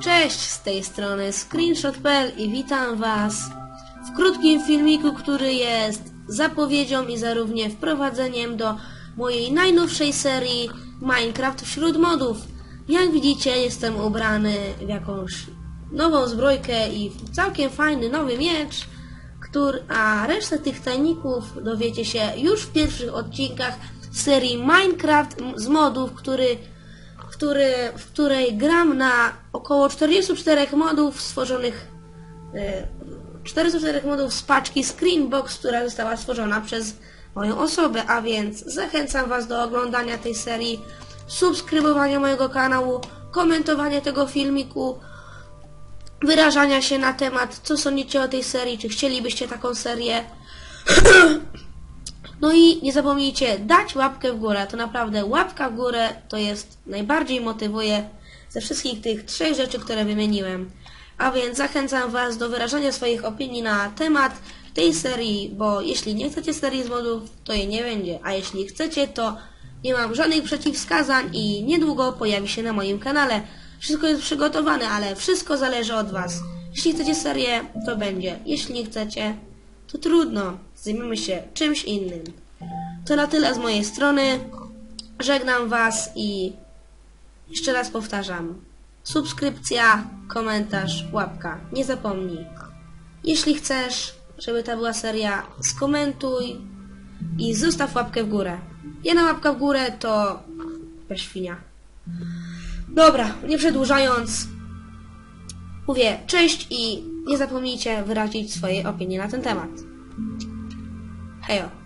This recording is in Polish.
Cześć, z tej strony screenshot.pl i witam Was w krótkim filmiku, który jest zapowiedzią i zarówno wprowadzeniem do mojej najnowszej serii Minecraft wśród modów. Jak widzicie, jestem ubrany w jakąś nową zbrojkę i całkiem fajny nowy miecz, który, a resztę tych tajników dowiecie się już w pierwszych odcinkach serii Minecraft z modów, który który, w której gram na około 44 modów stworzonych e, 44 modów z paczki Screenbox, która została stworzona przez moją osobę, a więc zachęcam Was do oglądania tej serii, subskrybowania mojego kanału, komentowania tego filmiku, wyrażania się na temat, co sądzicie o tej serii, czy chcielibyście taką serię. No i nie zapomnijcie dać łapkę w górę. To naprawdę łapka w górę to jest najbardziej motywuje ze wszystkich tych trzech rzeczy, które wymieniłem. A więc zachęcam Was do wyrażania swoich opinii na temat tej serii, bo jeśli nie chcecie serii z modów, to jej nie będzie. A jeśli chcecie, to nie mam żadnych przeciwwskazań i niedługo pojawi się na moim kanale. Wszystko jest przygotowane, ale wszystko zależy od Was. Jeśli chcecie serię, to będzie. Jeśli nie chcecie, to trudno. Zajmiemy się czymś innym. To na tyle z mojej strony. Żegnam Was i jeszcze raz powtarzam. Subskrypcja, komentarz, łapka. Nie zapomnij. Jeśli chcesz, żeby ta była seria, skomentuj i zostaw łapkę w górę. Jedna łapka w górę to jakaś świnia. Dobra, nie przedłużając, mówię cześć i nie zapomnijcie wyrazić swojej opinii na ten temat. Hejo.